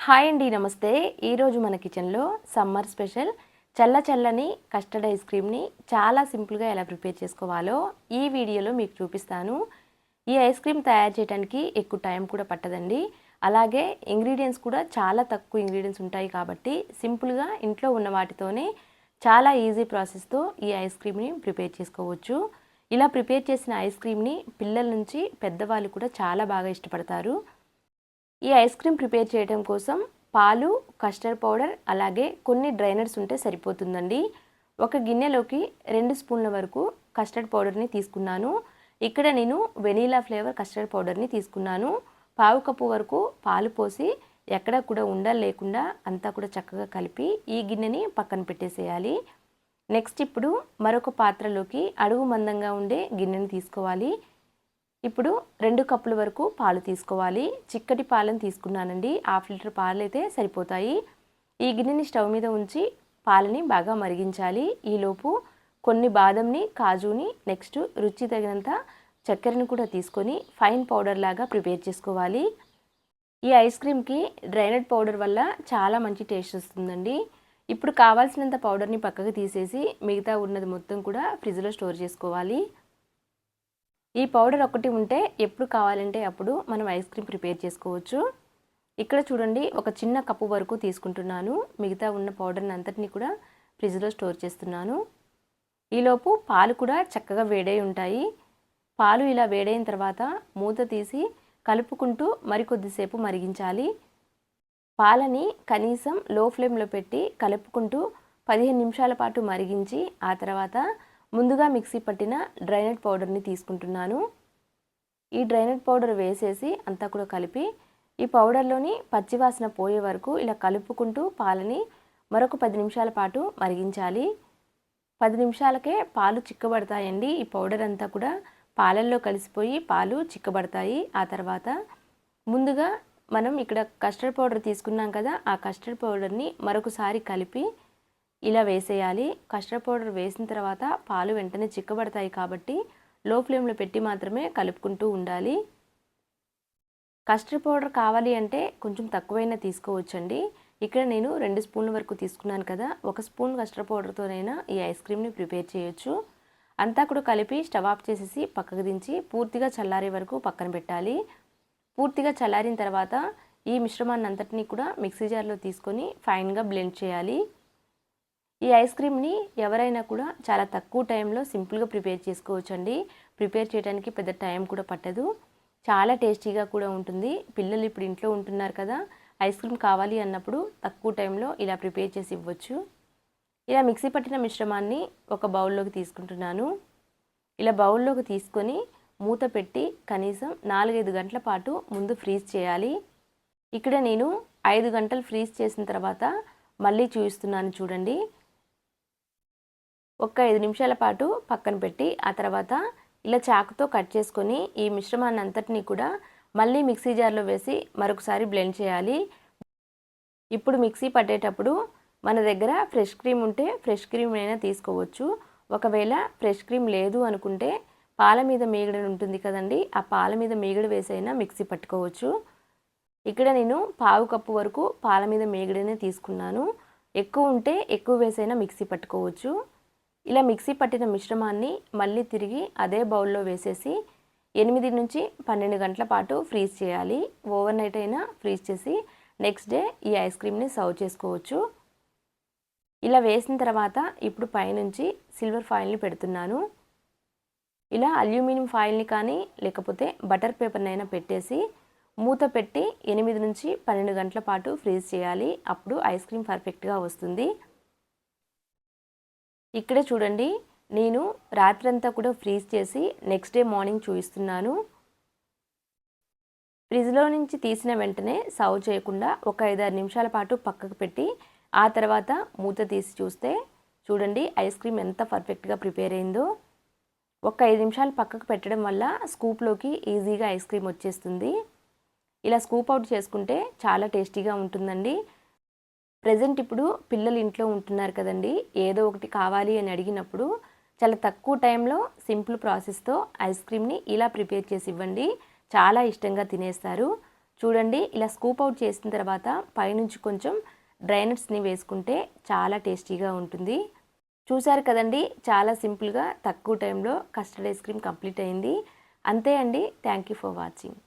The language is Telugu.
హాయ్ అండి నమస్తే. ఈరోజు మన కిచెన్లో సమ్మర్ స్పెషల్ చల్ల చల్లని కస్టర్డ్ ఐస్ క్రీమ్ని చాలా సింపుల్గా ఎలా ప్రిపేర్ చేసుకోవాలో ఈ వీడియోలో మీకు చూపిస్తాను. ఈ ఐస్ క్రీమ్ తయారు చేయడానికి ఎక్కువ టైం కూడా పట్టదండి. అలాగే ఇంగ్రీడియంట్స్ కూడా చాలా తక్కువ ఇంగ్రీడియంట్స్ ఉంటాయి కాబట్టి సింపుల్గా ఇంట్లో ఉన్న వాటితోనే చాలా ఈజీ ప్రాసెస్తో ఈ ఐస్ క్రీమ్ని ప్రిపేర్ చేసుకోవచ్చు. ఇలా ప్రిపేర్ చేసిన ఐస్ క్రీమ్ని పిల్లల నుంచి పెద్దవాళ్ళు కూడా చాలా బాగా ఇష్టపడతారు. ఈ ఐస్ క్రీమ్ ప్రిపేర్ చేయడం కోసం పాలు కస్టర్డ్ పౌడర్ అలాగే కొన్ని డ్రైనర్స్ ఉంటే సరిపోతుందండి. ఒక గిన్నెలోకి రెండు స్పూన్ల వరకు కస్టర్డ్ పౌడర్ని తీసుకున్నాను. ఇక్కడ నేను వెనీలా ఫ్లేవర్ కస్టర్డ్ పౌడర్ని తీసుకున్నాను. పావు కప్పు వరకు పాలు పోసి ఎక్కడ కూడా ఉండలు లేకుండా అంతా కూడా చక్కగా కలిపి ఈ గిన్నెని పక్కన పెట్టేసేయాలి. నెక్స్ట్ ఇప్పుడు మరొక పాత్రలోకి అడుగు మందంగా ఉండే గిన్నెని తీసుకోవాలి. ఇప్పుడు రెండు కప్పుల వరకు పాలు తీసుకోవాలి. చిక్కటి పాలను తీసుకున్నానండి. హాఫ్ లీటర్ పాలు అయితే సరిపోతాయి. ఈ గిన్నెని స్టవ్ మీద ఉంచి పాలని బాగా మరిగించాలి. ఈలోపు కొన్ని బాదంని కాజుని నెక్స్ట్ రుచి తగినంత చక్కెరను కూడా తీసుకొని ఫైన్ పౌడర్ లాగా ప్రిపేర్ చేసుకోవాలి. ఈ ఐస్ క్రీమ్కి డ్రైనట్ పౌడర్ వల్ల చాలా మంచి టేస్ట్ వస్తుందండి. ఇప్పుడు కావాల్సినంత పౌడర్ని పక్కకు తీసేసి మిగతా ఉన్నది మొత్తం కూడా ఫ్రిడ్జ్లో స్టోర్ చేసుకోవాలి. ఈ పౌడర్ ఒకటి ఉంటే ఎప్పుడు కావాలంటే అప్పుడు మనం ఐస్ క్రీమ్ ప్రిపేర్ చేసుకోవచ్చు. ఇక్కడ చూడండి ఒక చిన్న కప్పు వరకు తీసుకుంటున్నాను. మిగతా ఉన్న పౌడర్ని అంతటిని కూడా ఫ్రిడ్జ్లో స్టోర్ చేస్తున్నాను. ఈలోపు పాలు కూడా చక్కగా వేడై ఉంటాయి. పాలు ఇలా వేడైన తర్వాత మూత తీసి కలుపుకుంటూ మరికొద్దిసేపు మరిగించాలి. పాలని కనీసం లో ఫ్లేమ్లో పెట్టి కలుపుకుంటూ పదిహేను నిమిషాల పాటు మరిగించి ఆ తర్వాత ముందుగా మిక్సీ పట్టిన డ్రైనట్ పౌడర్ని తీసుకుంటున్నాను. ఈ డ్రైనట్ పౌడర్ వేసేసి అంతా కూడా కలిపి ఈ పౌడర్లోని పచ్చివాసన పోయే వరకు ఇలా కలుపుకుంటూ పాలని మరొక పది నిమిషాల పాటు మరిగించాలి. పది నిమిషాలకే పాలు చిక్కబడతాయండి. ఈ పౌడర్ అంతా కూడా పాలల్లో కలిసిపోయి పాలు చిక్కబడతాయి. ఆ తర్వాత ముందుగా మనం ఇక్కడ కస్టర్డ్ పౌడర్ తీసుకున్నాం కదా ఆ కస్టర్డ్ పౌడర్ని మరొకసారి కలిపి ఇలా వేసేయాలి. కస్టర్డ్ పౌడర్ వేసిన తర్వాత పాలు వెంటనే చిక్కబడతాయి కాబట్టి లో ఫ్లేమ్లో పెట్టి మాత్రమే కలుపుకుంటూ ఉండాలి. కస్టర్డ్ పౌడర్ కావాలి అంటే కొంచెం తక్కువైనా తీసుకోవచ్చండి. ఇక్కడ నేను రెండు స్పూన్ల వరకు తీసుకున్నాను కదా ఒక స్పూన్ కస్టర్డ్ పౌడర్తోనైనా ఈ ఐస్ క్రీమ్ని ప్రిపేర్ చేయొచ్చు. అంతా కూడా కలిపి స్టవ్ ఆఫ్ చేసేసి పక్కకు దించి పూర్తిగా చల్లారే వరకు పక్కన పెట్టాలి. పూర్తిగా చల్లారిన తర్వాత ఈ మిశ్రమాన్ని అంతటినీ కూడా మిక్సీ జార్లో తీసుకొని ఫైన్గా బ్లెండ్ చేయాలి. ఈ ఐస్ క్రీమ్ని ఎవరైనా కూడా చాలా తక్కువ టైంలో సింపుల్గా ప్రిపేర్ చేసుకోవచ్చు అండి ప్రిపేర్ చేయడానికి పెద్ద టైం కూడా పట్టదు. చాలా టేస్టీగా కూడా ఉంటుంది. పిల్లలు ఇప్పుడు ఇంట్లో ఉంటున్నారు కదా ఐస్ క్రీమ్ కావాలి అన్నప్పుడు తక్కువ టైంలో ఇలా ప్రిపేర్ చేసి ఇవ్వచ్చు. ఇలా మిక్సీ పట్టిన మిశ్రమాన్ని ఒక బౌల్లోకి తీసుకుంటున్నాను. ఇలా బౌల్లోకి తీసుకొని మూత పెట్టి కనీసం నాలుగైదు గంటల పాటు ముందు ఫ్రీజ్ చేయాలి. ఇక్కడ నేను ఐదు గంటలు ఫ్రీజ్ చేసిన తర్వాత మళ్ళీ చూపిస్తున్నాను చూడండి. ఒక ఐదు నిమిషాల పాటు పక్కన పెట్టి ఆ తర్వాత ఇలా చాకుతో కట్ చేసుకొని ఈ మిశ్రమాన్ని అంతటినీ కూడా మళ్ళీ మిక్సీ జార్లో వేసి మరొకసారి బ్లెండ్ చేయాలి. ఇప్పుడు మిక్సీ పట్టేటప్పుడు మన దగ్గర ఫ్రెష్ క్రీమ్ ఉంటే ఫ్రెష్ క్రీమ్ అయినా తీసుకోవచ్చు. ఒకవేళ ఫ్రెష్ క్రీమ్ లేదు అనుకుంటే పాల మీద మీగడ ఉంటుంది కదండి ఆ పాల మీద మీగడ వేసైనా మిక్సీ పట్టుకోవచ్చు. ఇక్కడ నేను పావు కప్పు వరకు పాల మీద మేగడనే తీసుకున్నాను. ఎక్కువ ఉంటే ఎక్కువ వేసైనా మిక్సీ పట్టుకోవచ్చు. ఇలా మిక్సీ పట్టిన మిశ్రమాన్ని మళ్ళీ తిరిగి అదే బౌల్లో వేసేసి ఎనిమిది నుంచి పన్నెండు గంటల పాటు ఫ్రీజ్ చేయాలి. ఓవర్ నైట్ అయినా ఫ్రీజ్ చేసి నెక్స్ట్ డే ఈ ఐస్ క్రీమ్ని సర్వ్ చేసుకోవచ్చు. ఇలా వేసిన తర్వాత ఇప్పుడు పైనుంచి సిల్వర్ ఫాయిల్ని పెడుతున్నాను. ఇలా అల్యూమినియం ఫాయిల్ని కానీ లేకపోతే బటర్ పేపర్ని అయినా పెట్టేసి మూత పెట్టి ఎనిమిది నుంచి పన్నెండు గంటల పాటు ఫ్రీజ్ చేయాలి. అప్పుడు ఐస్ క్రీమ్ పర్ఫెక్ట్గా వస్తుంది. ఇక్కడే చూడండి నేను రాత్రంతా కూడా ఫ్రీజ్ చేసి నెక్స్ట్ డే మార్నింగ్ చూపిస్తున్నాను ఫ్రిడ్జ్లో నుంచి తీసిన వెంటనే సర్వ్ చేయకుండా ఒక ఐదారు నిమిషాల పాటు పక్కకు పెట్టి ఆ తర్వాత మూత తీసి చూస్తే చూడండి ఐస్ క్రీమ్ ఎంత పర్ఫెక్ట్గా ప్రిపేర్ అయిందో. ఒక ఐదు నిమిషాలు పక్కకు పెట్టడం వల్ల స్కూప్లోకి ఈజీగా ఐస్ క్రీమ్ వచ్చేస్తుంది. ఇలా స్కూప్ అవుట్ చేసుకుంటే చాలా టేస్టీగా ఉంటుందండి. ప్రజెంట్ ఇప్పుడు పిల్లలు ఇంట్లో ఉంటున్నారు కదండి. ఏదో ఒకటి కావాలి అని అడిగినప్పుడు చాలా తక్కువ టైంలో సింపుల్ ప్రాసెస్తో ఐస్ క్రీమ్ని ఇలా ప్రిపేర్ చేసి ఇవ్వండి. చాలా ఇష్టంగా తినేస్తారు. చూడండి ఇలా స్కూప్ అవుట్ చేసిన తర్వాత పైనుంచి కొంచెం డ్రైనట్స్ని వేసుకుంటే చాలా టేస్టీగా ఉంటుంది. చూశారు కదండి చాలా సింపుల్గా తక్కువ టైంలో కస్టర్డ్ ఐస్ క్రీమ్ కంప్లీట్ అయింది. అంతే అండి. Thank you for watching.